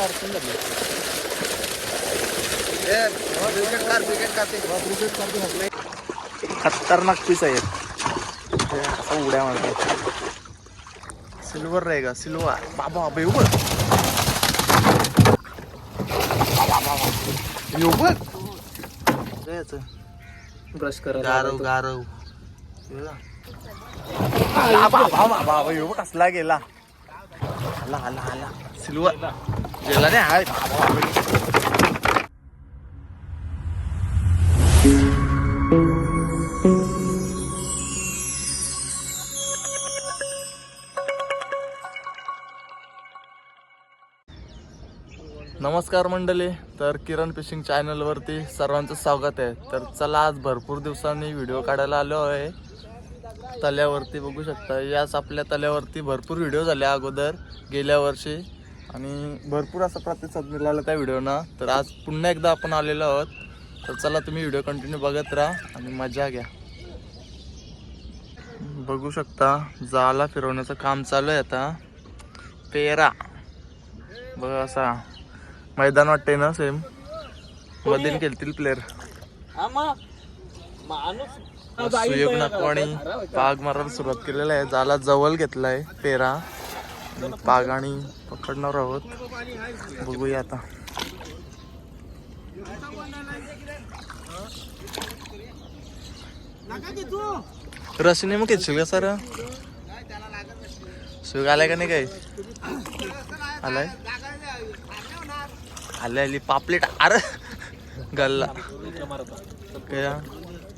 अडचण झाली cricket car cricket car ते क्रिकेट करते म्हटलं खतरनाक पीस आहे असं उड्या मारतात सिल्वर रहेगा सिल्वर बाबा बाबा येऊ बघ येऊ बघ काय याचं? ब्रश करा गारव गारव. हे. बाबा बाबा बाबा कसला गेला? आला आला आला सिल्वर गेला हाय नमस्कार मंडळी तर किरण फिशिंग चॅनलवरती सर्वांचं स्वागत आहे. तर चला आज भरपूर दिवसांनी व्हिडिओ काढायला आलो आहे. तल्यावरती बघू शकता. याच आपल्या तल्यावरती भरपूर व्हिडिओ झाले अगोदर गेल्या वर्षी. आणि भरपूर असा प्रतिसाद मिळाला त्या व्हिडिओना तर आज पुन्हा एकदा आपण आलेलो आहोत. तर चला तुम्ही व्हिडिओ कंटिन्यू बघत राहा आणि मजा घ्या. बघू शकता जाळा फिरवण्याचं काम चालू आहे आता. पेरा बघा असा मैदान वाटते ना सेम मधील खेळतील प्लेअर सुयोग नाकवाणी पाग मारायला सुरुवात केलेला आहे. जाला जवळ घेतलाय पेरा पाग आणि पकडणार आहोत. बघूया आता. रशीने मग घेतशील का सर? सुयोग आलाय का नाही काय आलाय? आले आली. पापलेट. अरे गल्ला. काय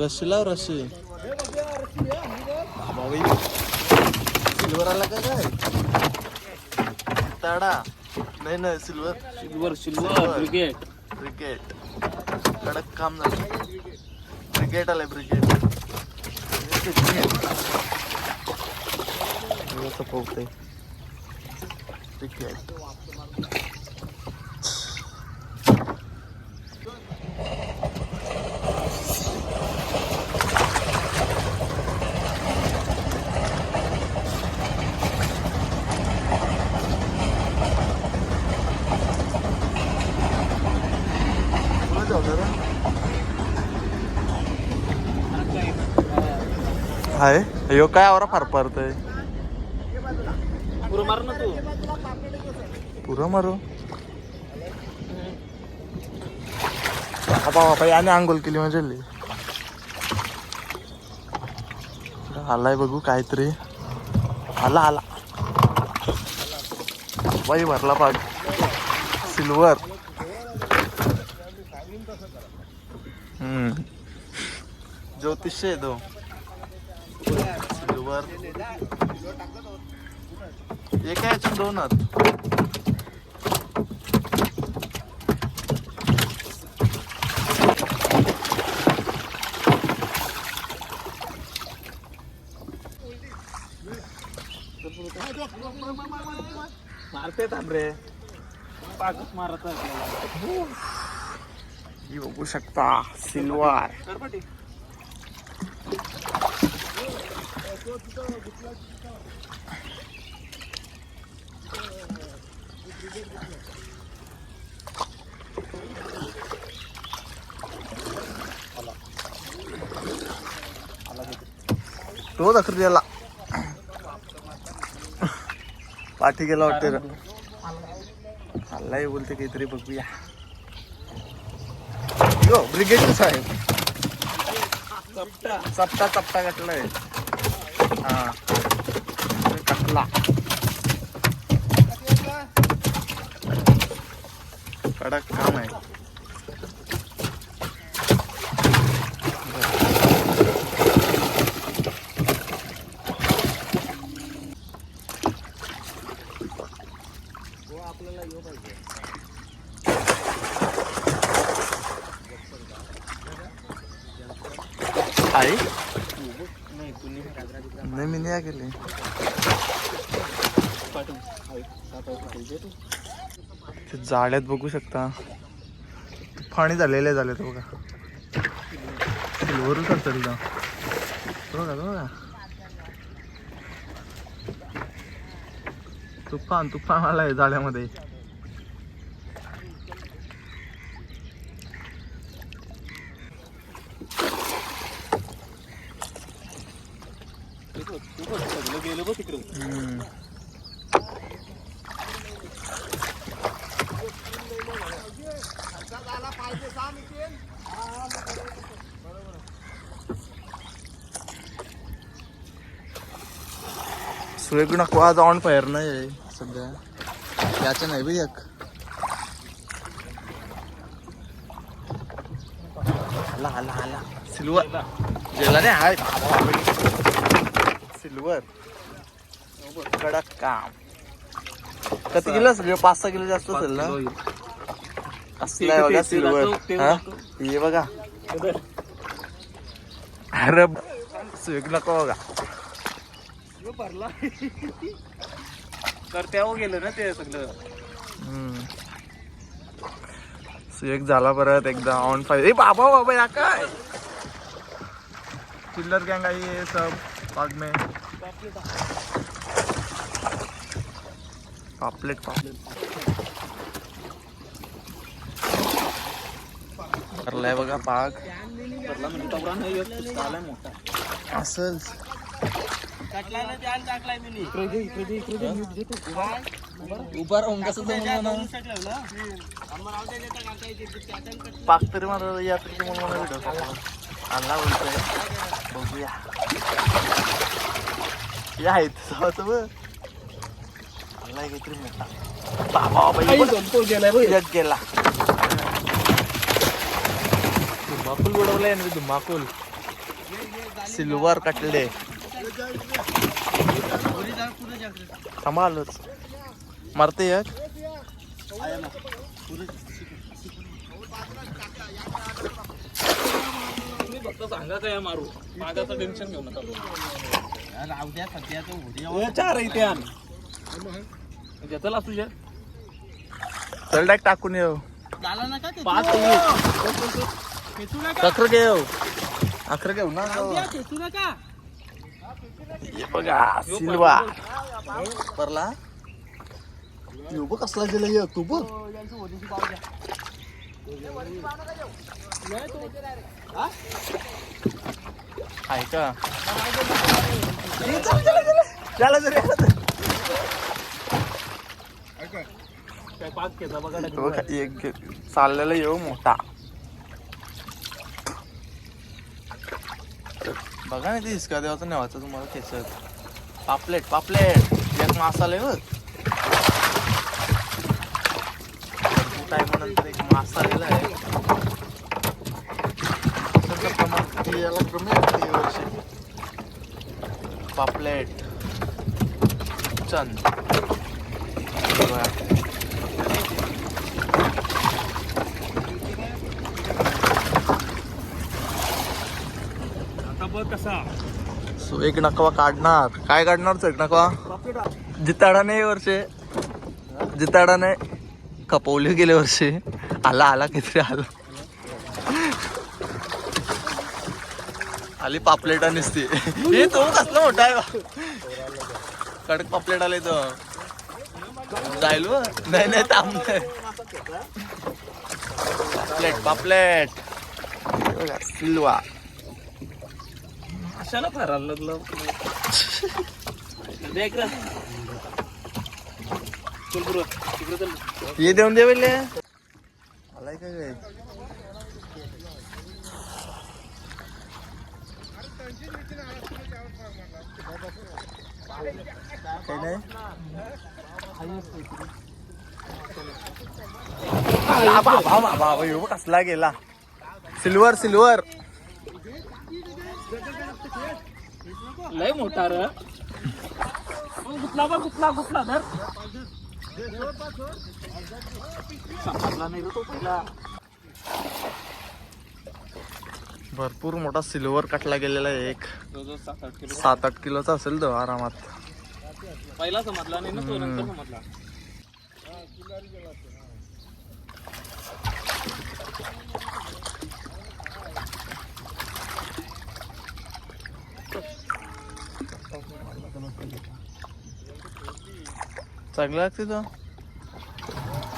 रशी लाव रशी. सिल्वर आला का काय? तडा. नाही नाही silver. Silver silver. Cricket. Cricket. कडक काम झालं. क्रिकेट आलंय क्रिकेट. असं पोहतंय क्रिकेट. हाय अयो काय आवरा फार पारतय पुरं मार ना तू. पुरं मारू. बाबा बाबा याने आंघोळ केली म्हणजे. आलाय बघू काहीतरी. आला आला. बाई भरला पाग. सिल्वर. हम्म. ज्योतिष आहे तो. सिल्वर एका याच्यात दोनच मारते थांब रे पाकच मारत बघू शकता सिल्वर. तो दाखल गेला पाठी गेला वाटते रे. हल्लाही बोलते काहीतरी बघूया. यो ब्रिगेड साहेब. चपटा चपटा चपटा à cắt lọc કડક કામ હે आपल्याला येऊ पाहिजे आई जमीन या मी नाही ते जाळ्यात बघू शकता. फाणी झालेले झाले तो बघा. सिल्वरून करतो तिथं बघा बघा. तुफान तुफान आलाय जाळ्यामध्ये ते बघ, ते बघ, सगळं गेलं बघ तिकडं हम्म. सुरेख नको आज ऑन फायर नाही आहे सध्या? याचं नाही बी एक. आला आला आला. सिल्वर. जेला नाही हाय सिल्वर. कडक काम. किती किलो असेल पाच सहा किलो जास्त असेल ना? असलं सिल्वर हा? बघा. अरे सुरेख नको बघा. भरला तर तेव्हा गेलं ना ते सगळं? झाला परत एकदा ऑन फायर ए बाबा बाबा या काय? चिल्लर गँग आई ये सब. बाग में पापलेट पापलेट करलाय बघा पाक भरला मोठा असल. उभा राहून कसं पाक तरी मला या म्हणून मला आणला बोलतोय बघूया. या आहेत. काहीतरी मोठा बाबा बघ, तो गेलाय बघ. एक गेला. धुमाकूल बुडवलाय ना धुमाकूल. सिल्वर कटले. आलोच मारते फक्त सांगा काय मारू? माझ्याचं टेन्शन घेऊ नका. चार इथे आण. घेतला तुझ्या चल डाक टाकून येऊ. पाच अखर घेऊ. अखर घेऊ ना. हे बघा सिल्वा. परला. येऊ बघ कसला गेला ये तू बघ. आहे का? ए, चला, चला, चला. चला. जरी आला तर. बघा, एक चाललेला येऊ मोठा. बघा ना ते हिसका देवाचं नेवाचं तुम्हाला खेचत पापलेट पापलेट. एक मासाला टायमानंतर एक मासा आलेला आहे प्रमाण याला कमी. पापलेट. चंद बघा. आता बघ कसा? सो एक नकवा काढणार. काय काढणार तो एक नकवा? जिताडाने वर्षे. जिताडाने कपवले गेले वर्षी. आला आला किती आला. आली पापलेटा नसते. हे तो कसला मोठा आहे कडक पापलेट आले तो. जाईल हो. नाही नाही थांब नाही. पापलेट पापलेट. हे बघा, सिल्वा अशाला फिरायला लागलं देख रे. चल पुरं तिकडे चल ये देऊन दे पहिले आलाय काय काय काही नाही आ, बाबा बाबा बाबा ह्यो कसला गेला सिल्वर सिल्वर लय मोठा रे. गुतला बघ गुतला गुतला धर समजला नाही रे तो पहिला भरपूर मोठा सिल्वर कटला गेलेला आहे एक. सात आठ किलोचा असेल तो आरामात. पहिला समजला नाही ना तो नंतर समजला. चांगला लागते तो.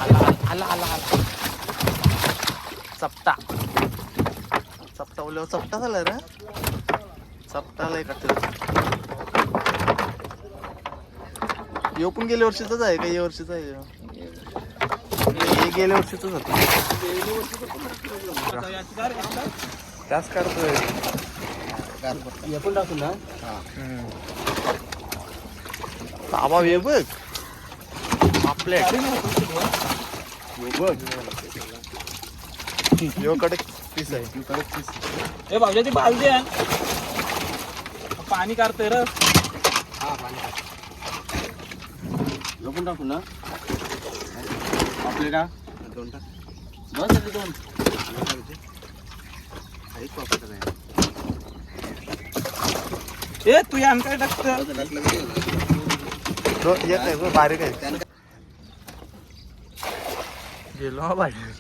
आला आला आला आला चपटा चपटा बोलल्यावर चपटा झाला रे. चपटा लय कटला यो पण गेल्या वर्षीचाच आहे का? या वर्षीचा आहे? हे गेल्या वर्षीच होत. त्याच काढतोय. आपण टाकू ना बाबा हे बघ. आपल्या बघ यो कडे पीस आहे. ए भाऊजा ती बालदी आहे. पाणी काढतोय र. पण टाकू ना. आपले का? दोन टाक बस झाले दोन ए तू यान काय टाकत तो येत आहे बघ, बारीक आहे. गेलो हा बाहेर.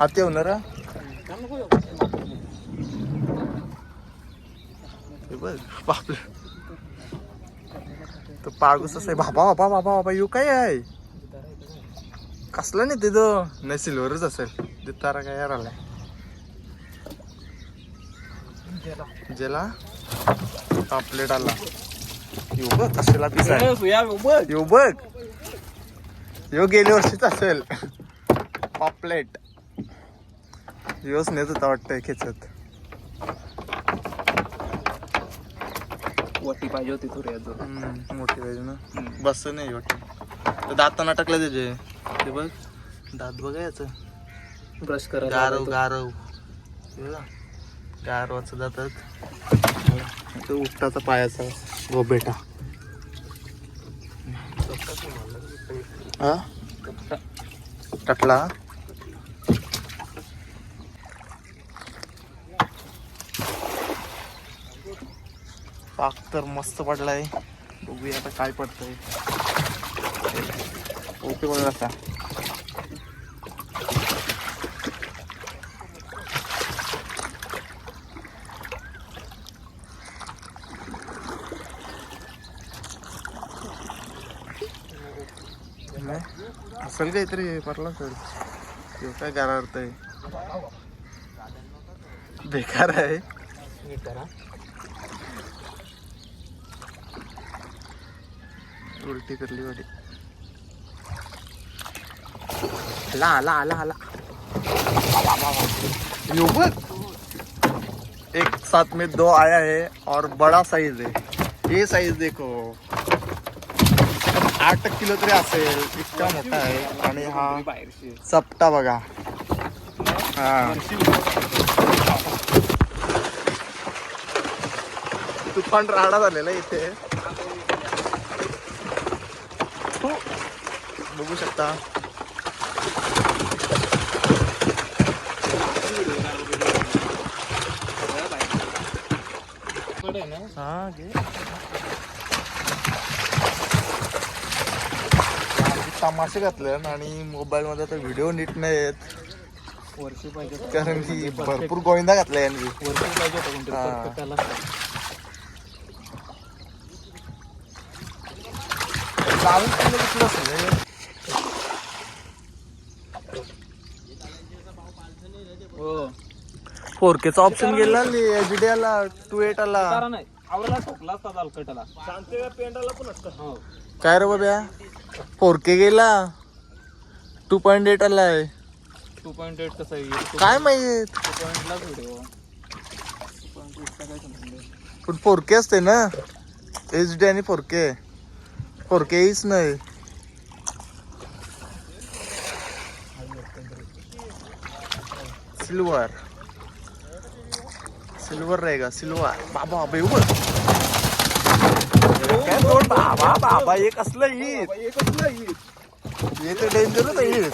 हाती होणार हा? हे बघ तो पागूस आहे. बाबा बाबा बाबा बाबा येऊ काय आहे? कसला नाही तिथं? नाही सिल्वरच असेल. ते तारा काय यार आलाय. जेला पापलेट आला येऊ बघ पिसा आहे या बघ. यो गेल्या वर्षीच असेल. पापलेट. योच नेत होता वाटतंय खेचत. वटी पाहिजे होती तुरे हम्म, मोठी पाहिजे ना. बस नाही वाटत दाताना टाकलं त्याचे. ते बघ दात बघा याचं. ब्रश गारव गारव. चार वाजता जातात. तो उपटाचा पायाचा गो बेटा. टाकला पाक तर मस्त पडलाय. बघूया आता काय पडतंय. ओके बघा असेल काहीतरी पडला सर किंवा काय गारा अर्थ आहे बेकार आहे. उलटी करली वाटी आला आला आला आला यो एक साथ में दो आया है और बड़ा साइज़ है. ये साइज़ देखो. आठ किलो तरी असेल इतका मोठा आहे. आणि हा सप्ता चपटा बघा. हा. तुफान राडा झालेला इथे. बघू शकता. हा घे. तमाशे घातले आणि मोबाईल मध्ये आता व्हिडिओ नीट नाही येत वर्षी पाहिजे. कारण की भरपूर गोविंदा घातलाय यांनी. वर्षी पाहिजे हा. त्याला. फोर केचा ऑप्शन गेला. एच डी आला टू एट आला हो. काय रे बाब्या? फोर के गेला. टू पॉइंट एट आलाय. टू पॉईंट एट कसं आहे काय माहीत? टू पॉईंट पण फोर के असते ना. एच डी आणि फोर के. फोर के हीच नाही. सिल्वर. सिल्वर रहेगा सिल्वर. बाबा बाबा बाबा हे कसलं ईद हे तर डेंजरच आहे ईद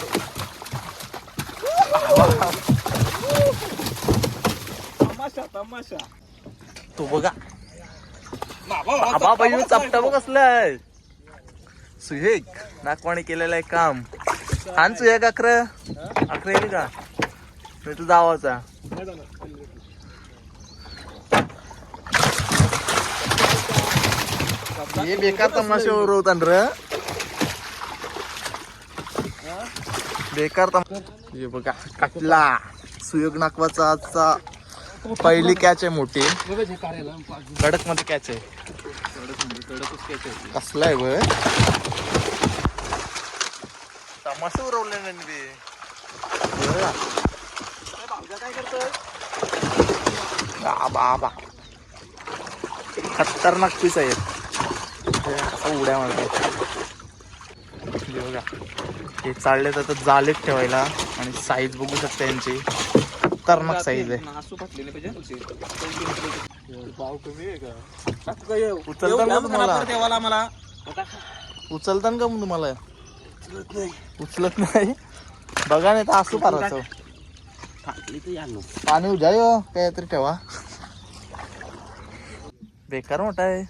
तमाशा तमाशा. तू बघा. बाबा बाई चपटा बघ कसलं आहे. सुहेक नागवाणी केलेलं आहे काम. आण सुहेक अक्र. अक्र येईल का? मी तू जावाचा. हे बेकार तमाशा उरवतात र बेकार तम हे बघा काटला. सुयोग नाकवाचा आजचा पहिली कॅच आहे मोठी. कडकमध्ये कॅच आहे. कसला आहे बर तमाशे उरवले नाही ते बघा. बाबा खतरनाक पीस आहे. असं उड्या मारतात हे बघा हे चालले तर जालेत ठेवायला आणि साईज बघू शकता यांची. खतरनाक साईज आहे. उचलता ना मला उचलता का? मग तुम्हाला? उचलत नाही. बघा नाही तर असू पाराचं पाणी उजाय हो काहीतरी ठेवा. बेकार मोठा आहे.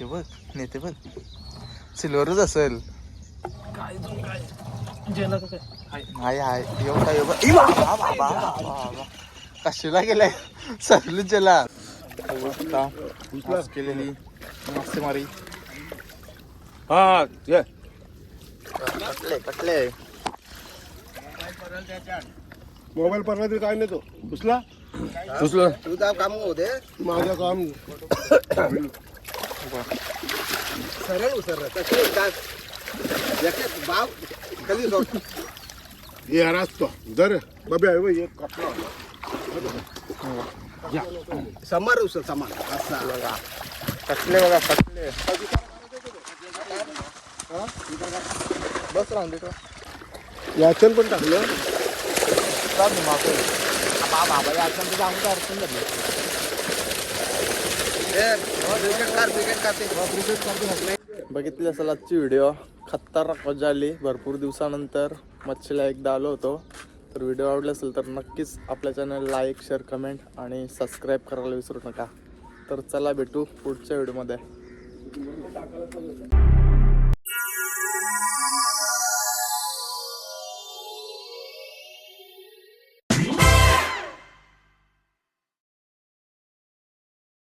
हे बघ नेते बघ. सिल्वरच असेल. हाय हाय येऊ काय येऊ ई बाबा, बाबा, बाबा. कशीला गेलाय? सरलीच गेला अवस्था आज केलेली. मासेमारी हा ये. कटले कटले. मोबाईल परवा तरी काय नाही तो. घुसला उचलं तुझा काम होते माझं काम. सरळ उसर कसे भाव कधी सोड ये असतो दर बबे आहे बघ, एक कपडा. समार उसर समान. असा. कटले बघा कटले बस राहून देतो याचन पण टाकलं. बाबा बाबा याचं तुझं आमचं अडचण झाली? बघितली असेल आजची व्हिडिओ खतरनाक मजा आली. भरपूर दिवसानंतर मच्छीला एकदा आलो होतो. तर व्हिडिओ आवडला असेल तर नक्कीच आपल्या चॅनल लाईक शेअर कमेंट आणि सबस्क्राईब करायला विसरू नका. तर चला भेटू पुढच्या व्हिडिओमध्ये